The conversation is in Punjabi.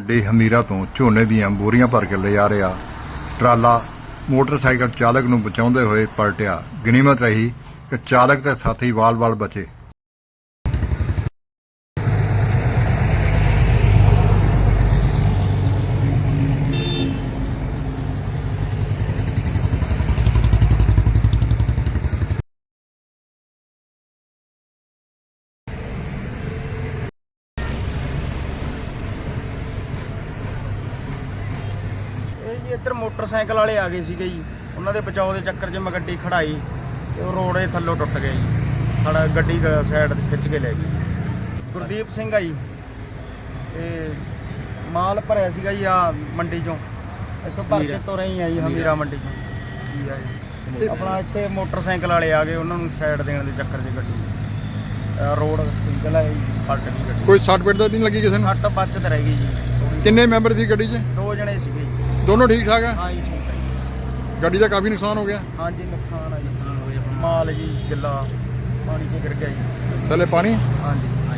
ਡੇ ਹਮੀਰਾ ਤੋਂ ਝੋਨੇ ਦੀਆਂ ਬੋਰੀਆਂ ਭਰ ਕੇ ਲਿਜਾ ਰਿਹਾ। ਟਰਾਲਾ ਮੋਟਰਸਾਈਕਲ ਚਾਲਕ ਨੂੰ ਬਚਾਉਂਦੇ ਹੋਏ ਪਲਟਿਆ। ਗਨੀਮਤ ਰਹੀ ਕਿ ਚਾਲਕ ਤੇ ਸਾਥੀ ਵਾਲ-ਵਾਲ ਬਚੇ। ਇਹ ਜੀ ਇੱਧਰ ਮੋਟਰਸਾਈਕਲ ਵਾਲੇ ਆ ਗਏ ਸੀਗੇ ਜੀ। ਉਹਨਾਂ ਦੇ ਬਚਾਓ ਦੇ ਚੱਕਰ 'ਚ ਮੈਂ ਗੱਡੀ ਖੜਾਈ ਤੇ ਉਹ ਰੋੜੇ ਥੱਲੋਂ ਟੁੱਟ ਗਏ ਜੀ। ਸਾਡਾ ਗੱਡੀ ਸਾਈਡ ਖਿੱਚ ਕੇ ਲੈ ਗਈ। ਗੁਰਦੀਪ ਸਿੰਘ ਆ ਜੀ। ਤੇ ਮਾਲ ਭਰਿਆ ਸੀਗਾ ਜੀ ਆ ਮੰਡੀ 'ਚੋਂ। ਇੱਥੋਂ ਭਰ ਕੇ ਤੁਰੇ ਹੀ ਆ ਜੀ ਹਮੀਰਾ ਮੰਡੀ 'ਚੋਂ। ਜੀ ਆ ਜੀ ਆਪਣਾ ਇੱਥੇ ਮੋਟਰਸਾਈਕਲ ਵਾਲੇ ਆ ਗਏ ਉਹਨਾਂ ਨੂੰ ਸਾਈਡ ਦੇਣ ਦੇ ਚੱਕਰ 'ਚ ਗੱਡੀ। ਰੋਡ ਸਿੰਗਲ ਹੈ ਜੀ ਪਲਟ ਗਈ ਗੱਡੀ। ਕੋਈ ਸੱਟ ਪੇਟ ਤਾਂ ਨਹੀਂ ਲੱਗੀ ਕਿਸੇ ਨੂੰ? ਸੱਟ ਬਚਤ ਰਹਿ ਗਈ ਜੀ। ਕਿੰਨੇ ਮੈਂਬਰ ਸੀ ਗੱਡੀ 'ਚ? ਦੋ ਦੋਨੋਂ ਠੀਕ ਠਾਕ ਆ? ਹਾਂ ਜੀ ਠੀਕ ਹੈ ਜੀ। ਗੱਡੀ ਦਾ ਕਾਫੀ ਨੁਕਸਾਨ ਹੋ ਗਿਆ? ਹਾਂਜੀ ਨੁਕਸਾਨ ਆ ਜੀ ਮਾਲ ਜੀ ਗਿੱਲਾ ਪਾਣੀ 'ਚ ਗਿਰ ਗਿਆ ਜੀ। ਥੱਲੇ ਪਾਣੀ? ਹਾਂਜੀ ਪਾਣੀ